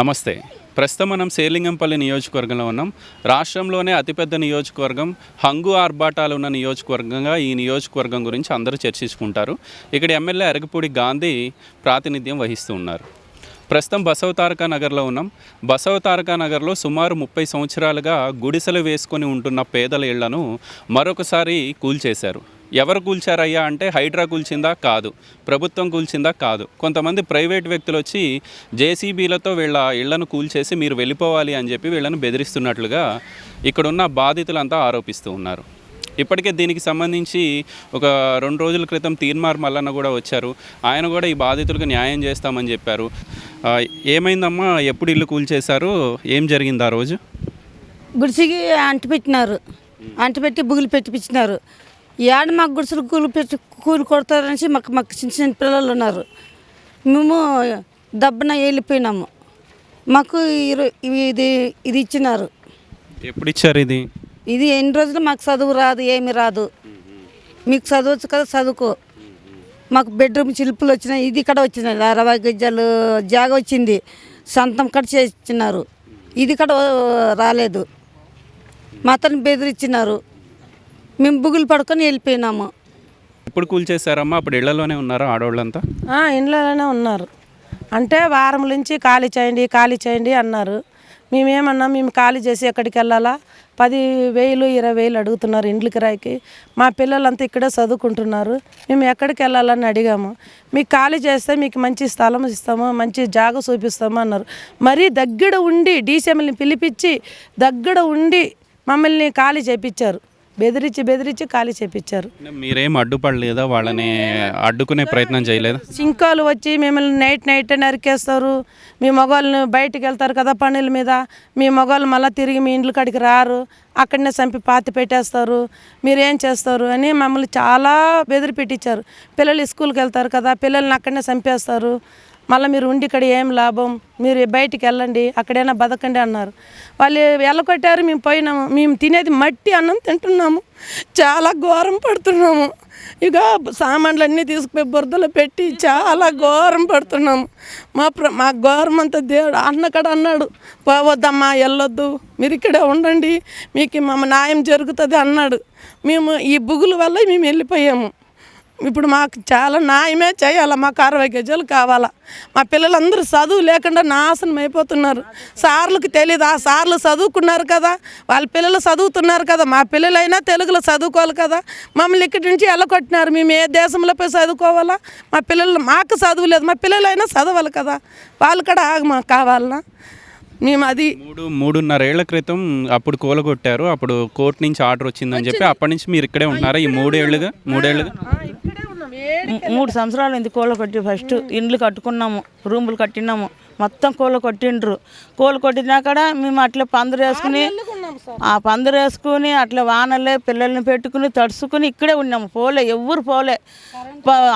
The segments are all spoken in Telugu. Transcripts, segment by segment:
నమస్తే. ప్రస్తుతం మనం సేలింగంపల్లి నియోజకవర్గంలో ఉన్నాం. రాష్ట్రంలోనే అతిపెద్ద నియోజకవర్గం హంగు ఆర్భాటాలు ఉన్న నియోజకవర్గంగా ఈ నియోజకవర్గం గురించి అందరూ చర్చించుకుంటారు. ఇక్కడ ఎమ్మెల్యే అరగపూడి గాంధీ ప్రాతినిధ్యం వహిస్తూ ఉన్నారు. ప్రస్తుతం బసవ తారకా నగర్లో ఉన్నాం. బసవ తారకా నగర్లో సుమారు ముప్పై సంవత్సరాలుగా గుడిసెలు వేసుకొని ఉంటున్న పేదల ఇళ్ళను మరొకసారి కూల్చేశారు. ఎవరు కూల్చారయ్యా అంటే హైడ్రా కూల్చిందా కాదు ప్రభుత్వం కూల్చిందా కాదు. కొంతమంది ప్రైవేట్ వ్యక్తులు వచ్చి జేసీబీలతో వీళ్ళ ఇళ్ళను కూల్చేసి మీరు వెళ్ళిపోవాలి అని చెప్పి వీళ్ళను బెదిరిస్తున్నట్లుగా ఇక్కడున్న బాధితులంతా ఆరోపిస్తూ ఉన్నారు. ఇప్పటికే దీనికి సంబంధించి ఒక రెండు రోజుల క్రితం తీర్మార్ మల్లన్న కూడా వచ్చారు. ఆయన కూడా ఈ బాధితులకు న్యాయం చేస్తామని చెప్పారు. ఏమైందమ్మా? ఎప్పుడు ఇల్లు కూల్చేశారు? ఏం జరిగింది ఆ రోజు? గుడిసికి అంటిపెట్టినారు అంటిపెట్టి బుగులు పెట్టిపించినారు ఏడ మాకు గుడిసెలు కూలి పెట్టి కూలి కొడతారనేసి మాకు మాకు చిన్న చిన్న పిల్లలు ఉన్నారు. మేము దబ్బన వెళ్ళిపోయినాము మాకు ఇది ఇది ఇచ్చినారు. ఎప్పుడు ఇచ్చారు ఇది? ఇది ఎన్ని రోజులు మాకు చదువు రాదు ఏమి రాదు. మీకు చదవచ్చు కదా చదువుకో. మాకు బెడ్రూమ్ చిలుపులు వచ్చినాయి ఇది ఇక్కడ వచ్చినాయి. అరవై గజాలు జాగ వచ్చింది. సొంతం కట్ చేసినారు ఇది కూడా రాలేదు. మా అతను బెదిరించినారు మేము బుగులు పడుకొని వెళ్ళిపోయినాము. ఎప్పుడు కూల్చేశారమ్మా అప్పుడు ఇళ్ళలోనే ఉన్నారా ఆడవాళ్ళంతా ఆ, ఇండ్లలోనే ఉన్నారు. అంటే వారం నుంచి ఖాళీ చేయండి ఖాళీ చేయండి అన్నారు. మేమేమన్నా మేము ఖాళీ చేసి ఎక్కడికి వెళ్ళాలా? పది వేలు ఇరవై వేలు అడుగుతున్నారు ఇండ్ల కిరాయికి మా పిల్లలంతా ఇక్కడే చదువుకుంటున్నారు. మేము ఎక్కడికి వెళ్ళాలని అడిగాము. మీకు ఖాళీ చేస్తే మీకు మంచి స్థలం ఇస్తాము మంచి జాగ చూపిస్తాము అన్నారు. మరీ దగ్గర ఉండి డీసీఎంఎల్ని పిలిపించి దగ్గర ఉండి మమ్మల్ని ఖాళీ చేపించారు. బెదిరించి బెదిరించి ఖాళీ చేపించారు మీరేం అడ్డుపడలేదా? వాళ్ళని అడ్డుకునే ప్రయత్నం చేయలేదా? చింకాలు వచ్చి మిమ్మల్ని నైట్ నైట్ నరికేస్తారు. మీ మగవాళ్ళని బయటికి వెళ్తారు కదా పనుల మీద. మీ మగవాళ్ళు మళ్ళీ తిరిగి మీ ఇండ్ల కాడికి రారు. అక్కడనే చంపి పాతి పెట్టేస్తారు. మీరు చేస్తారు అని మమ్మల్ని చాలా బెదిరి పెట్టించారు పిల్లలు స్కూల్కి వెళ్తారు కదా పిల్లల్ని అక్కడనే చంపేస్తారు. మళ్ళీ మీరు ఉండి ఇక్కడ ఏం లాభం? మీరు బయటికి వెళ్ళండి అక్కడైనా బతకండి అన్నారు. వాళ్ళు వెళ్ళకొట్టారు మేము పోయినాము. మేము తినేది మట్టి అన్నం తింటున్నాము. చాలా ఘోరం పడుతున్నాము. ఇక సామాన్లన్నీ తీసుకుపోయి బురదలో పెట్టి చాలా ఘోరం పడుతున్నాము. మా ప్ర మా ఘోరం అంతా దేవుడు అన్నకడ అన్నాడు పోవద్దమ్మా వెళ్ళొద్దు. మీరు ఇక్కడే ఉండండి. మీకు మా న్యాయం జరుగుతుంది అన్నాడు. మేము ఈ బుగుల వల్ల మేము వెళ్ళిపోయాము. ఇప్పుడు మాకు చాలా న్యాయమే చేయాలి మాకు అరవై గజాలు కావాలా. మా పిల్లలందరూ చదువు లేకుండా నాశనం అయిపోతున్నారు. సార్లకు తెలియదు ఆ సార్లు చదువుకున్నారు కదా వాళ్ళ పిల్లలు చదువుతున్నారు కదా మా పిల్లలైనా తెలుగులో చదువుకోవాలి కదా. మమ్మల్ని ఇక్కడి నుంచి ఎల్లకొట్టినారు మేము ఏ దేశంలో పోయి చదువుకోవాలా? మా పిల్లలు మాకు చదువు లేదు మా పిల్లలైనా చదవాలి కదా. వాళ్ళు కూడా ఆగ మాకు కావాలనా? మేము అది మూడు మూడున్నరేళ్ళ క్రితం అప్పుడు కూలగొట్టారు అప్పుడు కోర్టు నుంచి ఆర్డర్ వచ్చిందని చెప్పి అప్పటి నుంచి మీరు ఇక్కడే ఉంటున్నారా ఈ మూడేళ్ళుగా? మూడేళ్ళుగా? మూ- మూడు సంవత్సరాలు అయింది కోళ్ళ కొట్టి ఫస్ట్. ఇండ్లు కట్టుకున్నాము రూములు కట్టినాము. మొత్తం కోళ్ళ కొట్టిండ్రు. కోళ్ళు కొట్టినా కూడా మేము అట్లా పందిరు వేసుకుని ఆ పందిరు వేసుకుని అట్లా వానలే పిల్లల్ని పెట్టుకుని తడుచుకుని ఇక్కడే ఉన్నాము. పోలే ఎవ్వరు పోలే.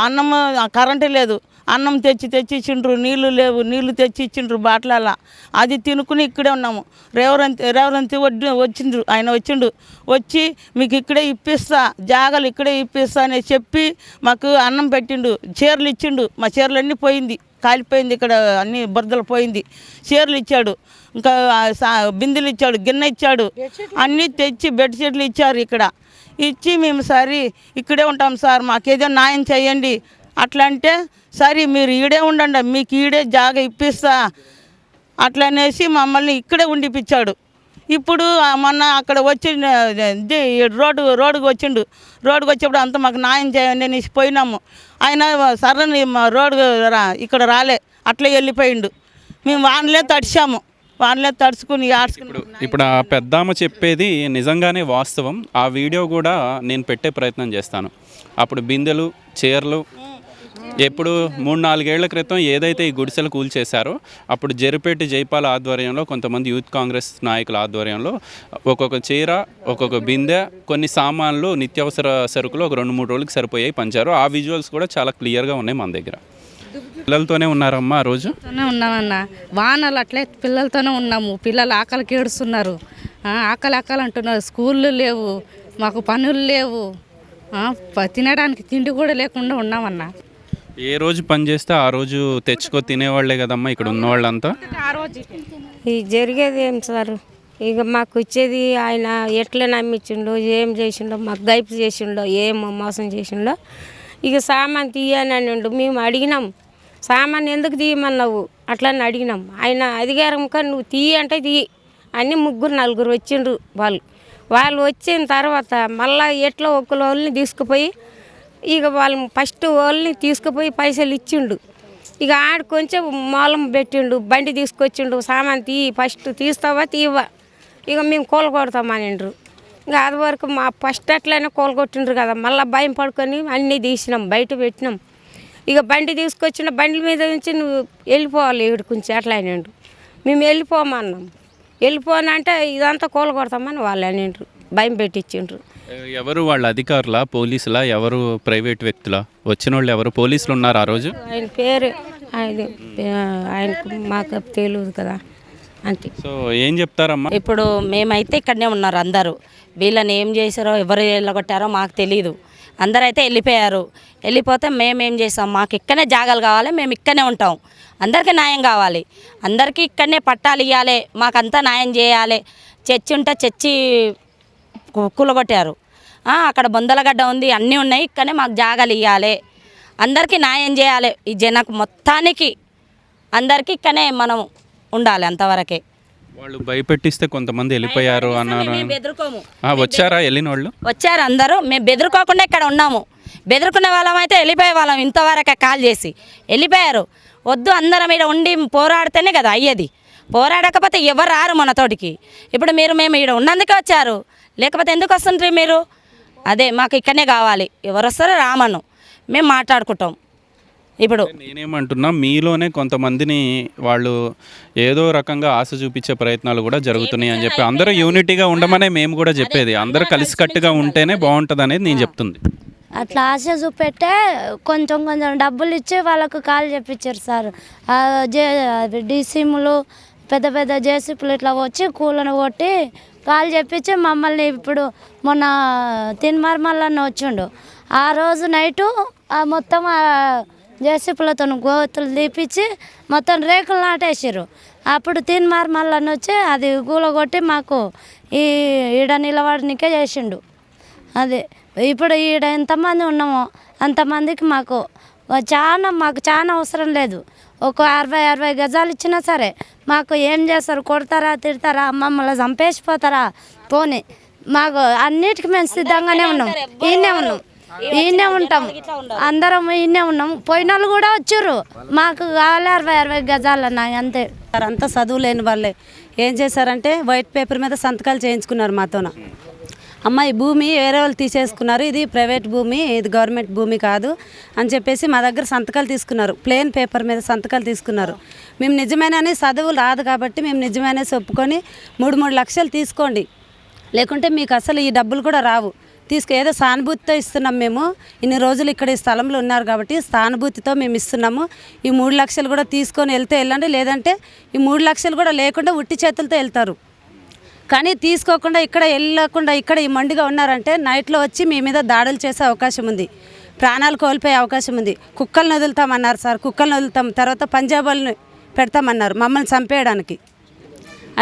అన్నం కరెంటు లేదు. అన్నం తెచ్చి తెచ్చి ఇచ్చిండ్రు నీళ్ళు లేవు నీళ్ళు తెచ్చి ఇచ్చిండ్రు బాట్లలా అది తినుకుని ఇక్కడే ఉన్నాము. రేవరంతి రేవరంతి వడ్డి వచ్చిండ్రు ఆయన వచ్చిండు. వచ్చి మీకు ఇక్కడే ఇప్పిస్తా జాగలు ఇక్కడే ఇప్పిస్తా అని చెప్పి మాకు అన్నం పెట్టిండు. చీరలు ఇచ్చిండు. మా చీరలన్నీ పోయింది. కాలిపోయింది ఇక్కడ అన్ని బురదలు పోయింది. చీరలు ఇచ్చాడు. ఇంకా బిందెలు ఇచ్చాడు గిన్నె ఇచ్చాడు. అన్నీ తెచ్చి బెడ్షీట్లు ఇచ్చారు ఇక్కడ. ఇచ్చి మేము సరే ఇక్కడే ఉంటాం సార్. మాకేదో న్యాయం చేయండి. అట్లా అంటే సరే మీరు ఈడే ఉండండి మీకు ఈడే జాగ ఇప్పిస్తా అట్లా అనేసి మమ్మల్ని ఇక్కడే ఉండిపించాడు ఇప్పుడు మొన్న అక్కడ వచ్చి రోడ్డు రోడ్డుకి వచ్చిండు. రోడ్డుకు వచ్చేప్పుడు అంతా మాకు న్యాయం చేయండి అనేసి పోయినాము. ఆయన సర్రని మా రోడ్డు రా ఇక్కడ రాలే అట్లే వెళ్ళిపోయిండు. మేము వానలే తడిచాము వానలే తడుచుకుని ఆడుచుకుని ఇప్పుడు ఆ పెద్దామ చెప్పేది నిజంగానే వాస్తవం. ఆ వీడియో కూడా నేను పెట్టే ప్రయత్నం చేస్తాను. అప్పుడు బిందెలు చీరలు ఎప్పుడు మూడు నాలుగేళ్ళ క్రితం ఏదైతే ఈ గుడిసెలు కూల్చేశారో అప్పుడు జరిపేటి జైపాల్ ఆధ్వర్యంలో కొంతమంది యూత్ కాంగ్రెస్ నాయకుల ఆధ్వర్యంలో ఒక్కొక్క చీర ఒక్కొక్క బిందె కొన్ని సామాన్లు నిత్యావసర సరుకులు ఒక రెండు మూడు రోజులకి సరిపోయాయి పంచారు. ఆ విజువల్స్ కూడా చాలా క్లియర్గా ఉన్నాయి మన దగ్గర. పిల్లలతోనే ఉన్నారమ్మా ఆ రోజు? ఉన్నామన్నా. వానలు అట్లే పిల్లలతోనే ఉన్నాము. పిల్లలు ఆకలికి ఏడుస్తున్నారు. ఆకలి ఆకలి అంటున్నారు. స్కూళ్ళు లేవు మాకు పనులు లేవు. తినడానికి తిండి కూడా లేకుండా ఉన్నామన్నా. ఏ రోజు పని చేస్తే ఆ రోజు తెచ్చుకో తినేవాళ్ళే కదమ్మా ఇక్కడ ఉన్న వాళ్ళంతా ఇది. జరిగేది ఏం సార్? ఇక మాకు ఇచ్చేది ఆయన ఎట్లా నమ్మించిండో ఏం చేసిండో మాకు గైపు చేసిండో ఏం మోసం చేసిండో ఇక సామాన్ తీయని అనిండు మేము అడిగినాం సామాన్ ఎందుకు తీయమన్నావు? అట్లా అని అడిగినాం. ఆయన అధికారం కానీ నువ్వు తీయ అంటే తీయి. అని ముగ్గురు నలుగురు వచ్చిండ్రు వాళ్ళు. వాళ్ళు వచ్చిన తర్వాత మళ్ళా ఎట్లా ఒక్కరు వాళ్ళని తీసుకుపోయి ఇక వాళ్ళు ఫస్ట్ వాళ్ళని తీసుకుపోయి పైసలు ఇచ్చిండు. ఇక ఆడ కొంచెం మూలం పెట్టిండు బండి తీసుకొచ్చిండు సామాన్ తీ ఫస్ట్ తీస్తావా తీవా ఇక మేము కూల కొడతామనిండ్రు ఇంకా అది వరకు మా ఫస్ట్ అట్లనే కూల కొట్టిండ్రు కదా మళ్ళీ భయం పడుకొని అన్నీ తీసినాం బయట పెట్టినాం. ఇక బండి తీసుకొచ్చిన బండి మీద నుంచి నువ్వు వెళ్ళిపోవాలి ఇక్కడ కొంచెం అట్లా అనిండు మేము వెళ్ళిపోమన్నాం. వెళ్ళిపోనంటే ఇదంతా కూల కొడతామని వాళ్ళు అనిండ్రు భయం పెట్టించిండ్రు. ఎవరు వాళ్ళ అధికారులా? పోలీసులా? ఎవరు ప్రైవేట్ వ్యక్తులా? వచ్చిన వాళ్ళు ఎవరు? పోలీసులు ఉన్నారు ఆ రోజు? ఆయన పేరు ఆయన ఆయనకు మాకు తెలియదు కదా అంతే సో ఏం చెప్తారమ్మా? ఇప్పుడు మేమైతే ఇక్కడనే ఉన్నారు అందరూ. వీళ్ళని ఏం చేశారో ఎవరు వెళ్ళగొట్టారో మాకు తెలియదు అందరూ అయితే వెళ్ళిపోయారు. వెళ్ళిపోతే మేము ఏం చేస్తాం? మాకు ఇక్కడనే జాగాలు కావాలి మేము ఇక్కడనే ఉంటాం. అందరికీ న్యాయం కావాలి. అందరికీ ఇక్కడనే పట్టాలు ఇవ్వాలి మాకంతా న్యాయం చేయాలి. చర్చి ఉంటే చర్చి కూలగొట్టారు. అక్కడ బొందలగడ్డ ఉంది అన్నీ ఉన్నాయి ఇక్కడనే మాకు జాగాలు ఇవ్వాలి అందరికీ న్యాయం చేయాలి. ఈ జనకు మొత్తానికి అందరికీ ఇక్కడనే మనం ఉండాలి అంతవరకే. వాళ్ళు భయపెట్టిస్తే కొంతమంది వెళ్ళిపోయారు అన్నారు బెదురుకోము. వచ్చారా వెళ్ళిన వాళ్ళు వచ్చారు అందరూ. మేము బెదురుకోకుండా ఇక్కడ ఉన్నాము. బెదురుకునే వాళ్ళం అయితే వెళ్ళిపోయే వాళ్ళం ఇంతవరకే కాల్ చేసి. వెళ్ళిపోయారు. వద్దు అందరం ఇక్కడ ఉండి పోరాడితేనే కదా అయ్యేది. పోరాడకపోతే ఎవరు రారు మన తోటికి. ఇప్పుడు మీరు మేము ఇక్కడ ఉన్నందుకే వచ్చారు. లేకపోతే ఎందుకు వస్తుంటారు మీరు? అదే మాకు ఇక్కడనే కావాలి. ఎవరు వస్తారో రామను. మేము మాట్లాడుకుంటాం. ఇప్పుడు నేనేమంటున్నా మీలోనే కొంతమందిని వాళ్ళు ఏదో రకంగా ఆశ చూపించే ప్రయత్నాలు కూడా జరుగుతున్నాయి అని చెప్పి అందరూ యూనిటీగా ఉండమనే మేము కూడా చెప్పేది. అందరూ కలిసికట్టుగా ఉంటేనే బాగుంటుంది అనేది నేను చెప్తుంది. అట్లా ఆశ చూపెట్టే కొంచెం కొంచెం డబ్బులు ఇచ్చి వాళ్ళకు కాల్ చెప్పించారు సార్. డీసీములు పెద్ద పెద్ద జేసీపులు ఇట్లా వచ్చి కూలను కొట్టి కాల్ చెప్పించి మమ్మల్ని ఇప్పుడు మొన్న తిన్మర్మల్లన్న వచ్చిండు. ఆ రోజు నైటు ఆ మొత్తం జేసీపులతో గోతులు తీపిచ్చి మొత్తం రేకులు నాటేసారు అప్పుడు తిన్మార్మల్లన్న వచ్చి అది కూలగొట్టి మాకు ఈ ఈడ నిలబడనికే చేసిండు. అది ఇప్పుడు ఈడ ఎంతమంది ఉన్నామో అంతమందికి మాకు చాలా మాకు చాలా అవసరం లేదు. ఒక అరవై అరవై గజాలు ఇచ్చినా సరే మాకు ఏం చేస్తారు? కొడతారా తిడతారా? మమ్మల్ని చంపేసిపోతారా? పోనీ. మాకు అన్నిటికీ మేము సిద్ధంగానే ఉన్నాం. ఈయనే ఉన్నాం. ఈయనే ఉంటాం. అందరం ఈయనే ఉన్నాం. పోయిన వాళ్ళు కూడా వచ్చారు. మాకు కావాలి అరవై అరవై గజాలు అన్న అంతే. అంతా చదువు లేని వాళ్ళే. ఏం చేశారంటే వైట్ పేపర్ మీద సంతకాలు చేయించుకున్నారు మాతోన. అమ్మ ఈ భూమి వేరే వాళ్ళు తీసేసుకున్నారు. ఇది ప్రైవేట్ భూమి ఇది గవర్నమెంట్ భూమి కాదు అని చెప్పేసి మా దగ్గర సంతకాలు తీసుకున్నారు. ప్లేన్ పేపర్ మీద సంతకాలు తీసుకున్నారు. మేము నిజమైన చదువు రాదు కాబట్టి మేము నిజమేనేసి ఒప్పుకొని మూడు మూడు లక్షలు తీసుకోండి. లేకుంటే మీకు అసలు ఈ డబ్బులు కూడా రావు. తీసుకు ఏదో సానుభూతితో ఇస్తున్నాం మేము. ఇన్ని రోజులు ఇక్కడ ఈ స్థలంలో ఉన్నారు కాబట్టి సానుభూతితో మేము ఇస్తున్నాము. ఈ మూడు లక్షలు కూడా తీసుకొని వెళ్తే వెళ్ళండి. లేదంటే ఈ మూడు లక్షలు కూడా లేకుండా ఉట్టి చేతులతో వెళ్తారు. కానీ తీసుకోకుండా ఇక్కడ వెళ్ళకుండా ఇక్కడ ఈ మండిగా ఉన్నారంటే నైట్లో వచ్చి మీ మీద దాడులు చేసే అవకాశం ఉంది. ప్రాణాలు కోల్పోయే అవకాశం ఉంది. కుక్కలను వదులుతామన్నారు సార్. కుక్కలను వదులుతాం. తర్వాత పంజాబ్ వాళ్ళని పెడతామన్నారు. మమ్మల్ని చంపేయడానికి.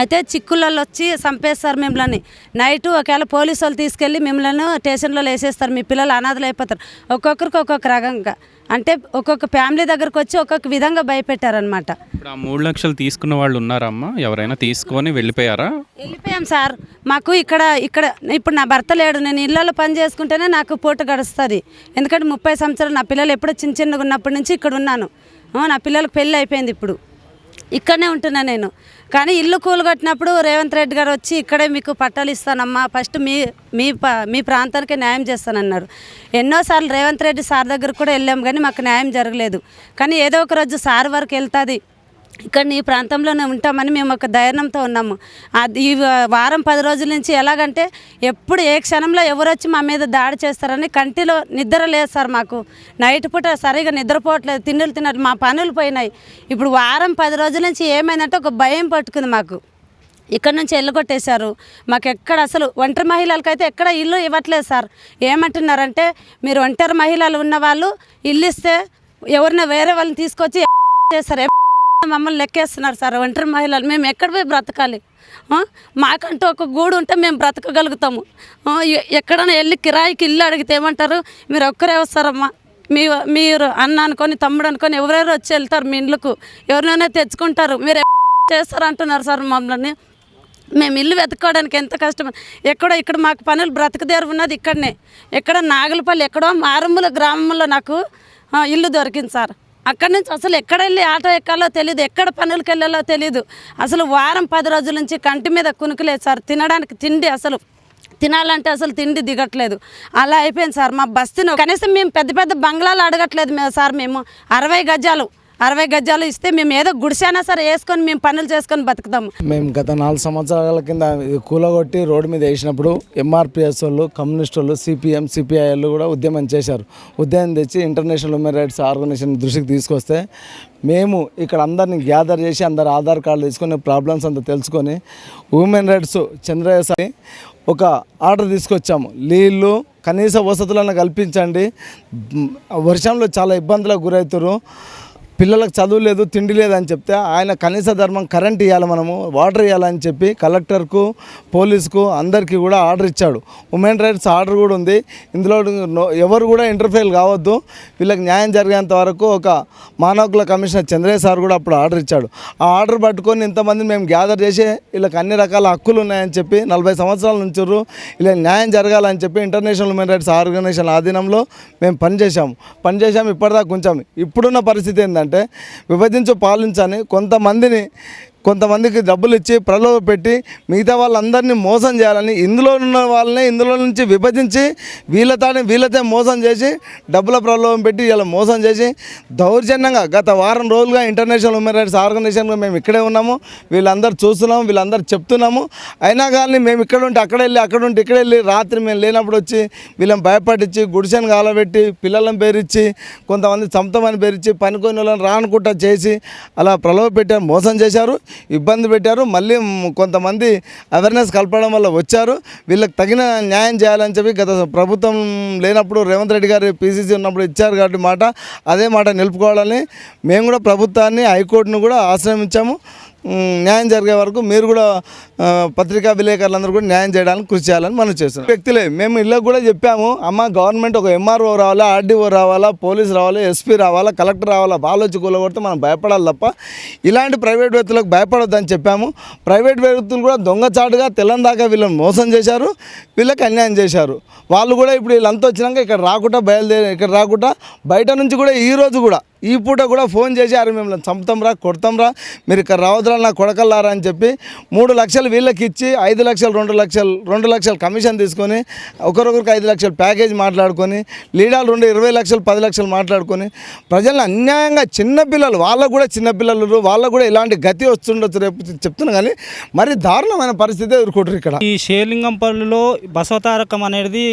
అయితే చిక్కులలో వచ్చి చంపేస్తారు మిమ్మల్ని. నైట్ ఒకవేళ పోలీసు వాళ్ళు తీసుకెళ్ళి మిమ్మల్ని స్టేషన్లో వేసేస్తారు మీ పిల్లలు అనాథలు అయిపోతారు. ఒక్కొక్కరికి ఒక్కొక్క రకంగా. అంటే ఒక్కొక్క ఫ్యామిలీ దగ్గరకు వచ్చి ఒక్కొక్క విధంగా భయపెట్టారనమాట ఇప్పుడు ఆ మూడు లక్షలు తీసుకున్న వాళ్ళు ఉన్నారమ్మా. ఎవరైనా తీసుకొని వెళ్ళిపోయారా? వెళ్ళిపోయాం సార్. మాకు ఇక్కడ ఇక్కడ ఇప్పుడు నా భర్త లేడు. నేను ఇళ్ళలో పని చేసుకుంటేనే నాకు పూట గడుస్తుంది. ఎందుకంటే ముప్పై సంవత్సరాలు నా పిల్లలు ఎప్పుడో చిన్న చిన్నగా ఉన్నప్పటి నుంచి ఇక్కడ ఉన్నాను నా పిల్లలకు పెళ్ళి అయిపోయింది ఇప్పుడు. ఇక్కడనే ఉంటున్నా నేను. కానీ ఇల్లు కూలగొట్టినప్పుడు రేవంత్ రెడ్డి గారు వచ్చి ఇక్కడే మీకు పట్టాలు ఇస్తానమ్మా ఫస్ట్ మీ మీ ప మీ ప్రాంతానికి న్యాయం చేస్తానన్నారు. ఎన్నోసార్లు రేవంత్ రెడ్డి సార్ దగ్గర కూడా వెళ్ళాము కానీ మాకు న్యాయం జరగలేదు. కానీ ఏదో ఒక రోజు సార్ వరకు వెళ్తుంది. ఇక్కడ ఈ ప్రాంతంలోనే ఉంటామని మేము ఒక ధైర్యంతో ఉన్నాము. అది ఈ వారం పది రోజుల నుంచి ఎలాగంటే ఎప్పుడు ఏ క్షణంలో ఎవరు వచ్చి మా మీద దాడి చేస్తారని కంటిలో నిద్ర లేదు సార్ మాకు. నైట్ పూట సరిగా నిద్రపోవట్లేదు తిండులు తిన్నారు మా పనులు పోయినాయి. ఇప్పుడు వారం పది రోజుల నుంచి ఏమైందంటే ఒక భయం పట్టుకుంది మాకు. ఇక్కడ నుంచి వెళ్ళగొట్టేశారు. మాకు ఎక్కడ అసలు ఒంటరి మహిళలకైతే ఎక్కడ ఇల్లు ఇవ్వట్లేదు సార్. ఏమంటున్నారంటే మీరు ఒంటరి మహిళలు ఉన్న వాళ్ళు ఇల్లు ఇస్తే ఎవరిన వేరే వాళ్ళని తీసుకొచ్చి చేస్తారు? మమ్మల్ని లెక్కేస్తున్నారు సార్. ఒంటరి మహిళలు. మేము ఎక్కడ పోయి బ్రతకాలి? మాకంటూ ఒక గూడు ఉంటే మేము బ్రతకగలుగుతాము. ఎక్కడైనా వెళ్ళి కిరాయికి ఇల్లు అడిగితే ఏమంటారు? మీరు ఒక్కరే వస్తారమ్మా. మీ మీరు అన్న అనుకొని తమ్ముడు అనుకొని ఎవరెవరు వచ్చి వెళ్తారు మీ ఇండ్లకు. ఎవరినైనా తెచ్చుకుంటారు. మీరు చేస్తారు అంటున్నారు సార్ మమ్మల్ని. మేము ఇల్లు వెతుక్కోవడానికి ఎంత కష్టం. ఎక్కడో ఇక్కడ మాకు పనులు బ్రతకదేరు ఉన్నది ఇక్కడనే. ఎక్కడ నాగులపల్లి ఎక్కడో మారుమూల గ్రామంలో నాకు ఇల్లు దొరికింది సార్. అక్కడి నుంచి అసలు ఎక్కడ వెళ్ళి ఆటో ఎక్కాలో తెలియదు ఎక్కడ పనులకు వెళ్ళాలో తెలియదు అసలు వారం పది రోజుల నుంచి కంటి మీద కునుకులేదు సార్. తినడానికి తిండి అసలు తినాలంటే అసలు తిండి దిగట్లేదు. అలా అయిపోయింది సార్. మా బస్తీను కనీసం మేము పెద్ద పెద్ద బంగ్లాలు అడగట్లేదు సార్ మేము. అరవై గజాలు. అరవై గజాలు ఇస్తే మేము ఏదో గుడిసైనా సరే వేసుకొని మేము పనులు చేసుకొని బతుకుతాము. మేము గత నాలుగు సంవత్సరాల కింద కూలగొట్టి రోడ్డు మీద వేసినప్పుడు ఎంఆర్పిఎస్ వాళ్ళు కమ్యూనిస్ట్ వాళ్ళు సిపిఎం సిపిఐలు కూడా ఉద్యమం చేశారు. ఉద్యమం తెచ్చి ఇంటర్నేషనల్ హ్యూమన్ రైట్స్ ఆర్గనైజేషన్ దృష్టికి తీసుకొస్తే మేము ఇక్కడ అందరిని గ్యాదర్ చేసి అందరు ఆధార్ కార్డులు తీసుకొని ప్రాబ్లమ్స్ అంతా తెలుసుకొని హ్యూమన్ రైట్స్ చంద్రయ్య ఒక ఆర్డర్ తీసుకొచ్చాము. నీళ్ళు కనీస వసతులను కల్పించండి. వర్షంలో చాలా ఇబ్బందులకు గురవుతారు పిల్లలకు చదువు లేదు తిండి లేదు అని చెప్తే ఆయన కనీస ధర్మం కరెంట్ ఇవ్వాలి మనము వాటర్ ఇవ్వాలని చెప్పి కలెక్టర్కు పోలీసుకు అందరికీ కూడా ఆర్డర్ ఇచ్చాడు. ఉమెన్ రైట్స్ ఆర్డర్ కూడా ఉంది. ఇందులో ఎవరు కూడా ఇంటర్ఫెయిల్ కావద్దు. వీళ్ళకి న్యాయం జరిగేంత వరకు ఒక మానవ హక్కుల కమిషనర్ చంద్రయ్య సార్ కూడా అప్పుడు ఆర్డర్ ఇచ్చాడు. ఆ ఆర్డర్ పట్టుకొని ఇంతమంది మేము గ్యాదర్ చేసి వీళ్ళకి అన్ని రకాల హక్కులు ఉన్నాయని చెప్పి నలభై సంవత్సరాల నుంచి ఇలా న్యాయం జరగాలని చెప్పి ఇంటర్నేషనల్ హ్యూమన్ రైట్స్ ఆర్గనైజేషన్ ఆధీనంలో మేము పనిచేసాము పనిచేసాము ఇప్పటిదాకా కొంచెం ఇప్పుడున్న పరిస్థితి ఏంటంటే విభజించు పాలించని కొంతమందిని కొంతమందికి డబ్బులు ఇచ్చి ప్రలోభ పెట్టి మిగతా వాళ్ళందరినీ మోసం చేయాలని ఇందులో ఉన్న వాళ్ళని ఇందులో నుంచి విభజించి వీళ్ళతోనే వీళ్ళతో మోసం చేసి డబ్బుల ప్రలోభం పెట్టి ఇలా మోసం చేసి దౌర్జన్యంగా గత వారం రోజులుగా ఇంటర్నేషనల్ హ్యూమన్ రైట్స్ ఆర్గనైజేషన్గా మేము ఇక్కడే ఉన్నాము. వీళ్ళందరూ చూస్తున్నాము వీళ్ళందరూ చెప్తున్నాము. అయినా కానీ మేము ఇక్కడ ఉంటే అక్కడ వెళ్ళి అక్కడ ఉంటే ఇక్కడ వెళ్ళి రాత్రి మేము లేనప్పుడు వచ్చి వీళ్ళని భయపడిచ్చి గుడిసెను కాలబెట్టి పిల్లలను పేరిచ్చి కొంతమంది చంపుతామని పేరిచ్చి పనికొని వాళ్ళని రానుకుంటా చేసి అలా ప్రలోభ పెట్టారు మోసం చేశారు. ఇబ్బంది పెట్టారు. మళ్ళీ కొంతమంది అవేర్నెస్ కలపడం వల్ల వచ్చారు. వీళ్ళకి తగిన న్యాయం చేయాలని చెప్పి గత ప్రభుత్వం లేనప్పుడు రేవంత్ రెడ్డి గారు పీసీసీ ఉన్నప్పుడు ఇచ్చారు కాబట్టి మాట. అదే మాట నిలుపుకోవాలని మేము కూడా ప్రభుత్వాన్ని హైకోర్టును కూడా ఆశ్రమించాము న్యాయం జరిగే వరకు మీరు కూడా పత్రికా విలేకరులందరూ కూడా న్యాయం చేయడానికి కృషి చేయాలని మనం చేస్తున్నాం. వ్యక్తులే మేము ఇళ్ళకు కూడా చెప్పాము అమ్మ గవర్నమెంట్ ఒక ఎంఆర్ఓ రావాలా ఆర్డీఓ రావాలా పోలీస్ రావాలా ఎస్పీ రావాలా కలెక్టర్ రావాలా వాళ్ళు వచ్చి కూలగొడితే మనం భయపడాలి తప్ప ఇలాంటి ప్రైవేట్ వ్యక్తులకు భయపడొద్దని చెప్పాము. ప్రైవేట్ వ్యక్తులు కూడా దొంగచాటుగా తెల్లందాకా వీళ్ళని మోసం చేశారు వీళ్ళకి అన్యాయం చేశారు. వాళ్ళు కూడా ఇప్పుడు వీళ్ళంతా వచ్చినాక ఇక్కడ రాకుండా బయలుదేరి ఇక్కడ రాకుండా బయట నుంచి కూడా ఈ రోజు కూడా ఈ పూట కూడా ఫోన్ చేసి అరే మిమ్మల్ని. చంపుతాంరా కొడతాంరా. మీరు ఇక్కడ రావద్దురా నా కొడకల్లారా అని చెప్పి మూడు లక్షలు వీళ్ళకి ఇచ్చి ఐదు లక్షలు రెండు లక్షలు రెండు లక్షలు కమిషన్ తీసుకొని ఒకరొకరికి ఐదు లక్షలు ప్యాకేజ్ మాట్లాడుకొని లీడాలు రెండు ఇరవై లక్షలు పది లక్షలు మాట్లాడుకొని ప్రజలను అన్యాయంగా చిన్నపిల్లలు వాళ్ళకు కూడా చిన్నపిల్లలు వాళ్ళకు కూడా ఇలాంటి గతి వస్తుండొచ్చు రేపు చెప్తున్నా కానీ మరి దారుణమైన పరిస్థితి ఎదుర్కొంటారు ఇక్కడ. ఈ షేర్లింగంపల్లిలో బసవతారకం అనేది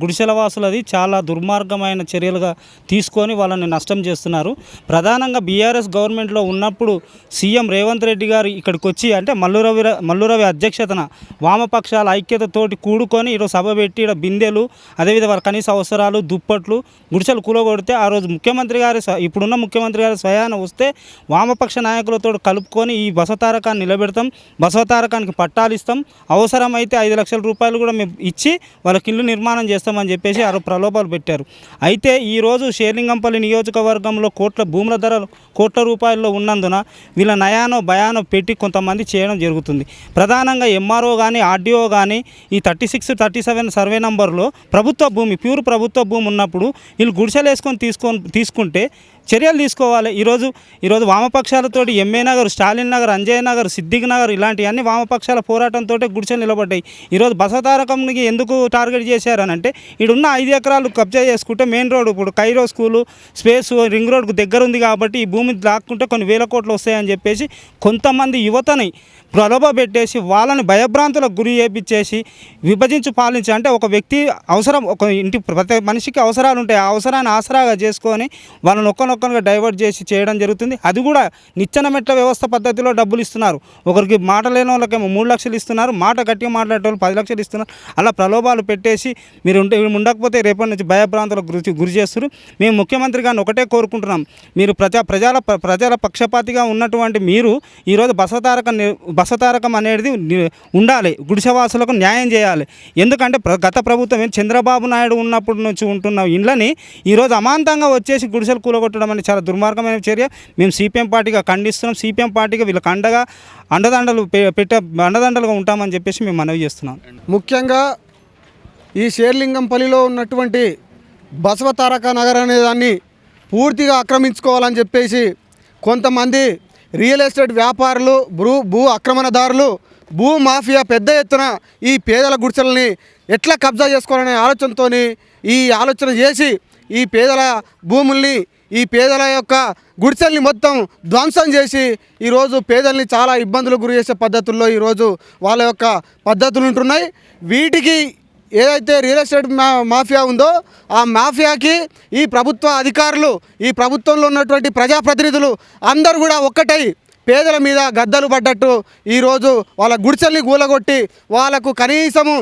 గుడిసెల వాసులది చాలా దుర్మార్గమైన చర్యలుగా తీసుకొని వాళ్ళని నష్టం చేస్తున్నారు. ప్రధానంగా బీఆర్ఎస్ గవర్నమెంట్లో ఉన్నప్పుడు సీఎం రేవంత్ రెడ్డి గారు ఇక్కడికి వచ్చి అంటే మల్లురవి మల్లురవి అధ్యక్షతన వామపక్షాల ఐక్యతతోటి కూడుకొని ఈరోజు సభ పెట్టి ఈడ బిందెలు అదేవిధంగా వాళ్ళ కనీస అవసరాలు దుప్పట్లు గుడిసెలు కూలగొడితే ఆ రోజు ముఖ్యమంత్రి గారి ఇప్పుడున్న ముఖ్యమంత్రి గారి స్వయాన వస్తే వామపక్ష నాయకులతో కలుపుకొని ఈ బసవతారకాన్ని నిలబెడతాం బసవతారకానికి పట్టాలు ఇస్తాం. అవసరమైతే ఐదు లక్షల రూపాయలు కూడా మేము ఇచ్చి వాళ్ళకి ఇల్లు నిర్మాణం చేస్తామని చెప్పేసి ఆరు ప్రలోభాలు పెట్టారు. అయితే ఈరోజు షేర్లింగంపల్లి నియోజకవర్గంలో కోట్ల భూముల ధర కోట్ల రూపాయల్లో ఉన్నందున వీళ్ళ నయానో భయానో పెట్టి కొంతమంది చేయడం జరుగుతుంది. ప్రధానంగా ఎంఆర్ఓ కానీ ఆర్డీఓ కానీ ఈ thirty six thirty seven survey నంబర్లో ప్రభుత్వ భూమి ప్యూర్ ప్రభుత్వ భూమి ఉన్నప్పుడు వీళ్ళు గుడిసెలు వేసుకొని తీసుకొని తీసుకుంటే చర్యలు తీసుకోవాలి. ఈరోజు ఈరోజు వామపక్షాలతోటి ఎంఏ నగర్ స్టాలిన్ నగర్ అంజయ్ నగర్ సిద్దిక్ నగర్ ఇలాంటివన్నీ వామపక్షాల పోరాటంతో గుడిసెలు నిలబడ్డాయి. ఈరోజు బసతారకంకి ఎందుకు టార్గెట్ చేశారని అంటే ఈడున్న ఐదు ఎకరాలు కబ్జా చేసుకుంటే మెయిన్ రోడ్ ఇప్పుడు కైరో స్కూలు స్పేస్ రింగ్ రోడ్కు దగ్గర ఉంది కాబట్టి ఈ భూమి లాక్కుంటే కొన్ని వేల కోట్లు వస్తాయని చెప్పేసి కొంతమంది యువతని ప్రలోభ పెట్టేసి వాళ్ళని భయభ్రాంతులకు గురి చేపించేసి విభజించి పాలించి అంటే ఒక వ్యక్తి అవసరం ఒక ఇంటి ప్రతి మనిషికి అవసరాలు ఉంటాయి. ఆ అవసరాన్ని ఆసరాగా చేసుకొని వాళ్ళని ఒక్కనొక్కనుగా డైవర్ట్ చేసి చేయడం జరుగుతుంది. అది కూడా నిచ్చెన మెట్ల వ్యవస్థ పద్ధతిలో డబ్బులు ఇస్తున్నారు. ఒకరికి మాట లేని వాళ్ళకేమో మూడు లక్షలు ఇస్తున్నారు. మాట గట్టిగా మాట్లాడే వాళ్ళు పది లక్షలు ఇస్తున్నారు. అలా ప్రలోభాలు పెట్టేసి మీరు ఉంటే ఉండకపోతే రేపటి నుంచి భయభ్రాంతులకు గురి గురి చేస్తారు మేము ముఖ్యమంత్రి గారిని ఒకటే కోరుకుంటున్నాం. మీరు ప్రజా ప్రజల ప్రజల పక్షపాతిగా ఉన్నటువంటి మీరు ఈరోజు బసతారక ని- బసతారకం అనేది ఉండాలి. గుడిసెవాసులకు న్యాయం చేయాలి. ఎందుకంటే ప్ర- గత ప్రభుత్వం చంద్రబాబు నాయుడు ఉన్నప్పటి నుంచి ఉంటున్న ఇండ్లని ఈరోజు అమాంతంగా వచ్చేసి గుడిసెలు కూలగొట్టడం అనేది చాలా దుర్మార్గమైన చర్య. మేము సిపిఎం పార్టీగా ఖండిస్తున్నాం. సిపిఎం పార్టీగా వీళ్ళకి అండగా అండదండలు పె- పెట్ట అండదండలుగా ఉంటామని చెప్పేసి మేము మనవి చేస్తున్నాం. ముఖ్యంగా ఈ షేర్లింగంపల్లిలో ఉన్నటువంటి బసవతారక నగర్ అనే దాన్ని పూర్తిగా ఆక్రమించుకోవాలని చెప్పేసి కొంతమంది రియల్ ఎస్టేట్ వ్యాపారులు భూ భూ ఆక్రమణదారులు భూ మాఫియా పెద్ద ఎత్తున ఈ పేదల గుడిసెలని ఎట్లా కబ్జా చేసుకోవాలనే ఆలోచనతో ఈ ఆలోచన చేసి ఈ పేదల భూముల్ని ఈ పేదల యొక్క గుడిసెల్ని మొత్తం ధ్వంసం చేసి ఈరోజు పేదల్ని చాలా ఇబ్బందులకు గురి చేసే పద్ధతుల్లో ఈరోజు వాళ్ళ యొక్క పద్ధతులు ఉంటున్నాయి. వీటికి ఏదైతే రియల్ ఎస్టేట్ మా మాఫియా ఉందో ఆ మాఫియాకి ఈ ప్రభుత్వ అధికారులు ఈ ప్రభుత్వంలో ఉన్నటువంటి ప్రజాప్రతినిధులు అందరూ కూడా ఒక్కటై పేదల మీద గద్దలు పడ్డట్టు ఈరోజు వాళ్ళ గుడిసెల్ని గూలగొట్టి వాళ్ళకు కనీసము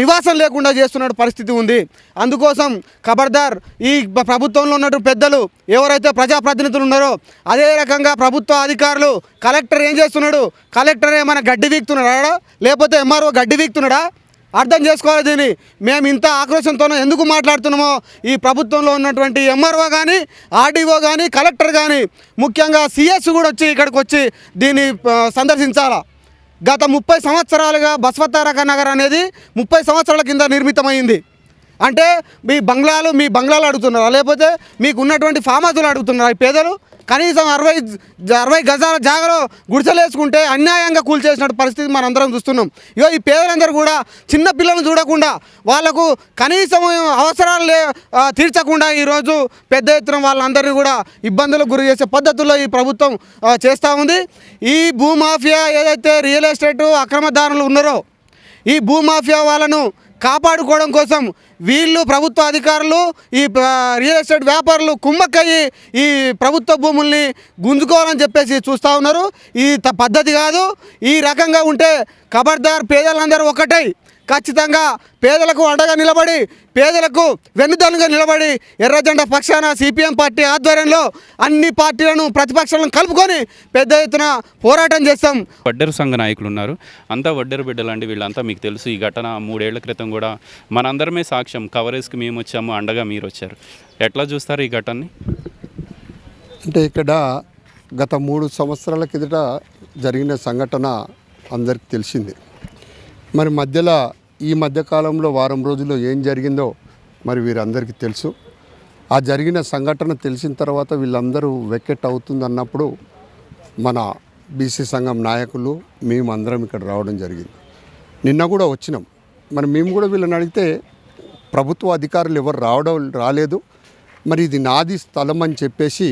నివాసం లేకుండా చేస్తున్న పరిస్థితి ఉంది. అందుకోసం ఖబర్దార్ ఈ ప్రభుత్వంలో ఉన్నట్టు పెద్దలు ఎవరైతే ప్రజాప్రతినిధులు ఉన్నారో అదే రకంగా ప్రభుత్వ అధికారులు కలెక్టర్ ఏం చేస్తున్నాడు? కలెక్టర్ ఏమైనా గడ్డి వీక్తున్నాడా? లేకపోతే ఎంఆర్ఓ గడ్డి వీక్తున్నాడా? అర్థం చేసుకోవాలి దీన్ని. మేము ఇంత ఆక్రోశంతో ఎందుకు మాట్లాడుతున్నామో ఈ ప్రభుత్వంలో ఉన్నటువంటి ఎంఆర్ఓ కానీ ఆర్డీఓ కానీ కలెక్టర్ కానీ ముఖ్యంగా సిఎస్ కూడా వచ్చి ఇక్కడికి వచ్చి దీన్ని సందర్శించాలా? గత ముప్పై సంవత్సరాలుగా బస్వతారక నగర్ అనేది ముప్పై సంవత్సరాల కింద నిర్మితమైంది. అంటే మీ బంగ్లాలు మీ బంగ్లాలు అడుగుతున్నారా? లేకపోతే మీకు ఉన్నటువంటి ఫామ్ హౌస్లు అడుగుతున్నారా ఈ పేదలు? కనీసం అరవై అరవై గజాల జాగలో గుడిసెలు వేసుకుంటే అన్యాయంగా కూల్చేసినట్టు పరిస్థితి మనం అందరం చూస్తున్నాం. ఇగో ఈ పేదలందరూ కూడా చిన్న పిల్లలను చూడకుండా వాళ్ళకు కనీసం అవసరాలు తీర్చకుండా ఈరోజు పెద్ద ఎత్తున వాళ్ళందరినీ కూడా ఇబ్బందులకు గురి చేసే పద్ధతుల్లో ఈ ప్రభుత్వం చేస్తూ ఉంది. ఈ భూమాఫియా ఏదైతే రియల్ ఎస్టేట్ అక్రమదారులు ఉన్నారో ఈ భూమాఫియా వాళ్ళను కాపాడుకోవడం కోసం వీళ్ళు ప్రభుత్వ అధికారులు ఈ రియల్ ఎస్టేట్ వ్యాపారులు కుమ్మక్కయ్యి ఈ ప్రభుత్వ భూముల్ని గుంజుకోవాలని చెప్పేసి చూస్తూ ఉన్నారు. ఈ త- పద్ధతి కాదు. ఈ రకంగా ఉంటే ఖబర్దార్ పేదలందరూ ఒకటై. ఖచ్చితంగా పేదలకు అండగా నిలబడి పేదలకు వెన్నుదన్నుగా నిలబడి ఎర్రజెండా పక్షాన సిపిఎం పార్టీ ఆధ్వర్యంలో అన్ని పార్టీలను ప్రతిపక్షాలను కలుపుకొని పెద్ద ఎత్తున పోరాటం చేస్తాం. వడ్డెరు సంఘ నాయకులు ఉన్నారు. అంతా వడ్డెరు బిడ్డలండి వీళ్ళంతా మీకు తెలుసు. ఈ ఘటన మూడేళ్ళ క్రితం కూడా మనందరమే సాక్ష్యం. కవరేజ్కి మేము వచ్చాము అండగా మీరు వచ్చారు. ఎట్లా చూస్తారు ఈ ఘటనని? అంటే ఇక్కడ గత మూడు సంవత్సరాల కిందట జరిగిన సంఘటన అందరికి తెలిసింది. మరి మధ్యలో ఈ మధ్యకాలంలో వారం రోజుల్లో ఏం జరిగిందో మరి వీరందరికీ తెలుసు. ఆ జరిగిన సంఘటన తెలిసిన తర్వాత వీళ్ళందరూ వెకెట్ అవుతుంది అన్నప్పుడు మన బీసీ సంఘం నాయకులు మేము అందరం ఇక్కడ రావడం జరిగింది. నిన్న కూడా వచ్చినాం. మరి మేము కూడా వీళ్ళని అడిగితే ప్రభుత్వ అధికారులు ఎవరు రావడం రాలేదు. మరి ఇది నాది స్థలం అని చెప్పేసి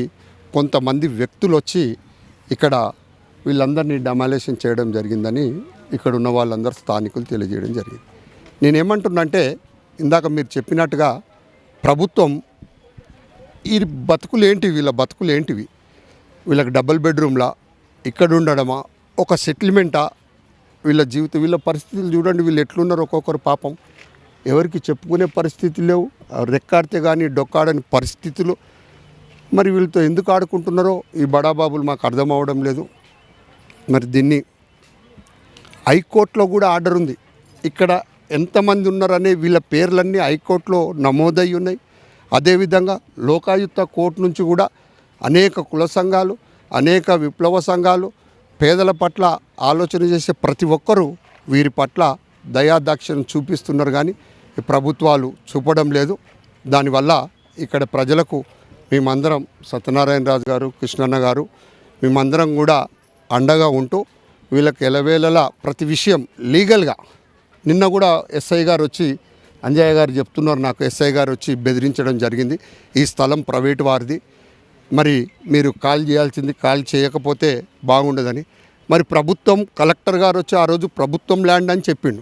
కొంతమంది వ్యక్తులు వచ్చి ఇక్కడ వీళ్ళందరినీ డమాలేషన్ చేయడం జరిగిందని ఇక్కడ ఉన్న వాళ్ళందరూ స్థానికులు తెలియజేయడం జరిగింది. నేనేమంటున్నంటే ఇందాక మీరు చెప్పినట్టుగా ప్రభుత్వం ఈ బతుకులు ఏంటివి వీళ్ళ బతుకులు ఏంటివి వీళ్ళకి డబుల్ బెడ్రూమ్లా ఇక్కడ ఉండడమా ఒక సెటిల్మెంటా వీళ్ళ జీవితం వీళ్ళ పరిస్థితులు చూడండి వీళ్ళు ఎట్లున్నారు ఒక్కొక్కరు పాపం. ఎవరికి చెప్పుకునే పరిస్థితి లేవు రెక్కాడితే కానీ డొక్కాడని పరిస్థితులు. మరి వీళ్ళతో ఎందుకు ఆడుకుంటున్నారో ఈ బడాబాబులు మాకు అర్థం అవడం లేదు. మరి దీన్ని హైకోర్టులో కూడా ఆర్డర్ ఉంది. ఇక్కడ ఎంతమంది ఉన్నారనే వీళ్ళ పేర్లన్నీ హైకోర్టులో నమోదై ఉన్నాయి. అదేవిధంగా లోకాయుక్త కోర్టు నుంచి కూడా అనేక కుల సంఘాలు అనేక విప్లవ సంఘాలు పేదల పట్ల ఆలోచన చేసే ప్రతి ఒక్కరూ వీరి పట్ల దయాదాక్షిణ చూపిస్తున్నారు కానీ ప్రభుత్వాలు చూపడం లేదు. దానివల్ల ఇక్కడ ప్రజలకు మేమందరం సత్యనారాయణ రాజు గారు కృష్ణన్న గారు మేమందరం కూడా అండగా ఉంటూ వీళ్ళకి ఎలవేళలా ప్రతి విషయం లీగల్గా. నిన్న కూడా ఎస్ఐ గారు వచ్చి అంజయ్య గారు చెప్తున్నారు నాకు ఎస్ఐ గారు వచ్చి బెదిరించడం జరిగింది. ఈ స్థలం ప్రైవేట్ వారిది. మరి మీరు కాల్ చేయాల్సింది కాల్ చేయకపోతే బాగుండదని. మరి ప్రభుత్వం కలెక్టర్ గారు వచ్చి ఆ రోజు ప్రభుత్వం ల్యాండ్ అని చెప్పిండు.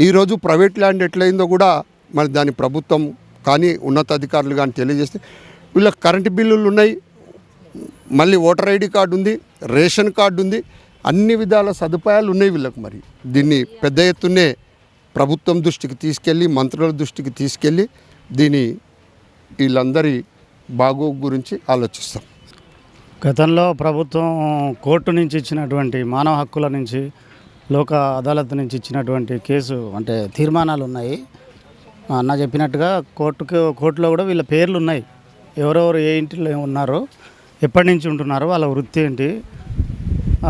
ఈరోజు ప్రైవేట్ ల్యాండ్ ఎట్లయిందో కూడా మరి దాని ప్రభుత్వం కానీ ఉన్నతాధికారులు కానీ తెలియజేస్తే వీళ్ళకి కరెంటు బిల్లులు ఉన్నాయి. మళ్ళీ ఓటర్ ఐడి కార్డు ఉంది రేషన్ కార్డు ఉంది. అన్ని విధాల సదుపాయాలు ఉన్నాయి వీళ్ళకి మరి. దీన్ని పెద్ద ఎత్తునే ప్రభుత్వం దృష్టికి తీసుకెళ్ళి మంత్రుల దృష్టికి తీసుకెళ్ళి దీని వీళ్ళందరి బాగు గురించి ఆలోచిస్తాం. గతంలో ప్రభుత్వం కోర్టు నుంచి ఇచ్చినటువంటి మానవ హక్కుల నుంచి లోక అదాలత్ నుంచి ఇచ్చినటువంటి కేసు అంటే తీర్మానాలు ఉన్నాయి. అన్న చెప్పినట్టుగా కోర్టుకు కోర్టులో కూడా వీళ్ళ పేర్లు ఉన్నాయి. ఎవరెవరు ఏ ఇంటిలో ఉన్నారో ఎప్పటి నుంచి ఉంటున్నారో వాళ్ళ వృత్తి ఏంటి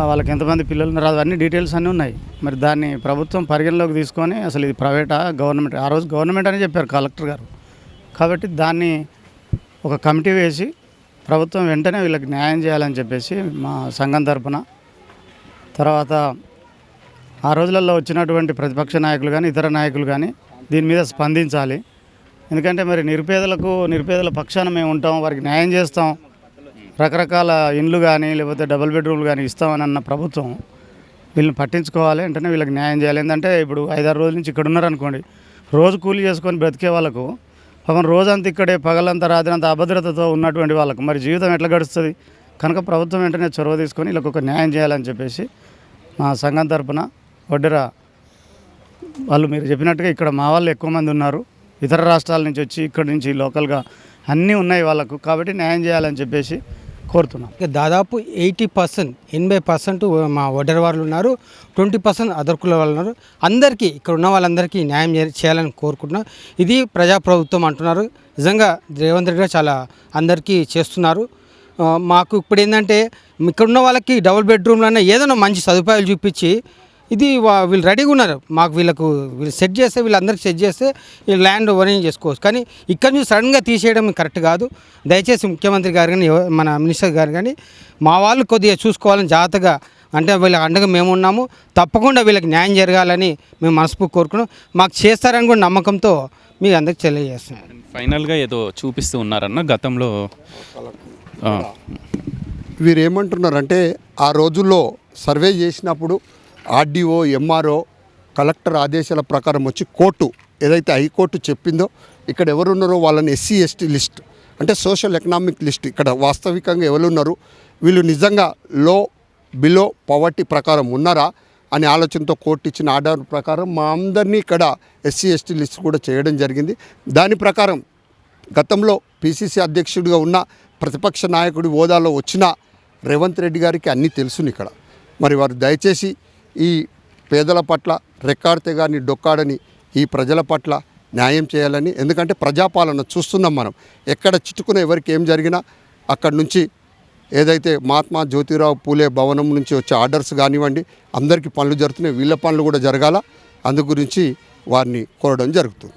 వాళ్ళకి ఎంతమంది పిల్లలు ఉన్నారు అవన్నీ డీటెయిల్స్ అన్నీ ఉన్నాయి. మరి దాన్ని ప్రభుత్వం పరిగణలోకి తీసుకొని అసలు ఇది ప్రైవేటా గవర్నమెంట్? ఆ రోజు గవర్నమెంట్ అని చెప్పారు కలెక్టర్ గారు. కాబట్టి దాన్ని ఒక కమిటీ వేసి ప్రభుత్వం వెంటనే వీళ్ళకి న్యాయం చేయాలని చెప్పేసి మా సంఘం తరపున తర్వాత ఆ రోజులలో వచ్చినటువంటి ప్రతిపక్ష నాయకులు కానీ ఇతర నాయకులు కానీ దీని మీద స్పందించాలి. ఎందుకంటే మరి నిరుపేదలకు నిరుపేదల పక్షాన మేము ఉంటాం వారికి న్యాయం చేస్తాం. రకరకాల ఇండ్లు కానీ లేకపోతే డబుల్ బెడ్రూమ్లు కానీ ఇస్తామని అన్న ప్రభుత్వం వీళ్ళని పట్టించుకోవాలి వెంటనే వీళ్ళకి న్యాయం చేయాలి. ఏంటంటే ఇప్పుడు ఐదారు రోజుల నుంచి ఇక్కడ ఉన్నారనుకోండి రోజు కూలి చేసుకొని బ్రతికే వాళ్ళకు పాపం రోజంతా ఇక్కడే పగలంతా రాత్రంతా అభద్రతతో ఉన్నటువంటి వాళ్ళకు మరి జీవితం ఎట్లా గడుస్తుంది? కనుక ప్రభుత్వం వెంటనే చొరవ తీసుకొని వీళ్ళకి ఒక న్యాయం చేయాలని చెప్పేసి మా సంఘం తరపున వడ్డెర వాళ్ళు మీరు చెప్పినట్టుగా ఇక్కడ మా వాళ్ళు ఎక్కువ మంది ఉన్నారు. ఇతర రాష్ట్రాల నుంచి వచ్చి ఇక్కడ నుంచి లోకల్గా అన్నీ ఉన్నాయి వాళ్ళకు. కాబట్టి న్యాయం చేయాలని చెప్పేసి కోరుతున్నాం. దాదాపు ఎయిటీ పర్సెంట్ ఎనభై పర్సెంట్ మా ఒడ్డర్ వాళ్ళు ఉన్నారు. ట్వంటీ పర్సెంట్ అదర్ కుల వాళ్ళు ఉన్నారు. అందరికీ ఇక్కడ ఉన్న వాళ్ళందరికీ న్యాయం చేయాలని కోరుకుంటున్నాం. ఇది ప్రజాప్రభుత్వం అంటున్నారు. నిజంగా రేవంత్ రెడ్డి గారు చాలా అందరికీ చేస్తున్నారు. మాకు ఇప్పుడు ఏంటంటే ఇక్కడ ఉన్న వాళ్ళకి డబుల్ బెడ్రూమ్లన్నా ఏదైనా మంచి సదుపాయాలు చూపించి ఇది వా- వీళ్ళు రెడీగా ఉన్నారు. మాకు వీళ్ళకు వీళ్ళు సెట్ చేస్తే వీళ్ళందరికీ సెట్ చేస్తే ఈ ల్యాండ్ ఓనింగ్ చేసుకోవచ్చు. కానీ ఇక్కడ నుంచి సడన్గా తీసేయడం కరెక్ట్ కాదు. దయచేసి ముఖ్యమంత్రి గారు కానీ మన మినిస్టర్ గారు కానీ మా వాళ్ళు కొద్దిగా చూసుకోవాలని జాగ్రత్తగా అంటే వీళ్ళకి అండగా మేము ఉన్నాము. తప్పకుండా వీళ్ళకి న్యాయం జరగాలని మేము మనస్ఫూర్తి కోరుకున్నాం. మాకు చేస్తారని కూడా నమ్మకంతో మీకు అందరికి తెలియజేస్తున్నాం ఫైనల్గా ఏదో చూపిస్తూ ఉన్నారన్న గతంలో వీరు ఏమంటున్నారంటే ఆ రోజుల్లో సర్వే చేసినప్పుడు ఆర్డీఓ ఎంఆర్ఓ కలెక్టర్ ఆదేశాల ప్రకారం వచ్చి కోర్టు ఏదైతే హైకోర్టు చెప్పిందో ఇక్కడ ఎవరున్నారో వాళ్ళని ఎస్సీ ఎస్టీ లిస్ట్ అంటే సోషల్ ఎకనామిక్ లిస్ట్ ఇక్కడ వాస్తవికంగా ఎవరున్నారు వీళ్ళు నిజంగా లో బిలో పవర్టీ ప్రకారం ఉన్నారా అనే ఆలోచనతో కోర్టు ఇచ్చిన ఆర్డర్ ప్రకారం మా అందరినీ ఇక్కడ ఎస్సీ ఎస్టీ లిస్ట్ కూడా చేయడం జరిగింది. దాని ప్రకారం గతంలో పిసిసి అధ్యక్షుడిగా ఉన్న ప్రతిపక్ష నాయకుడి హోదాలో వచ్చిన రేవంత్ రెడ్డి గారికి అన్నీ తెలుసును ఇక్కడ. మరి వారు దయచేసి ఈ పేదల పట్ల రెక్కాడితే కానీ డొక్కాడని ఈ ప్రజల పట్ల న్యాయం చేయాలని ఎందుకంటే ప్రజాపాలన చూస్తున్నాం మనం. ఎక్కడ చిట్టుకున్న ఎవరికి ఏం జరిగినా అక్కడి నుంచి ఏదైతే మహాత్మా జ్యోతిరావు పూలే భవనం నుంచి వచ్చే ఆర్డర్స్ కానివ్వండి అందరికీ పనులు జరుగుతున్నాయి వీళ్ళ పనులు కూడా జరగాల. అందు గురించి వారిని కోరడం జరుగుతుంది.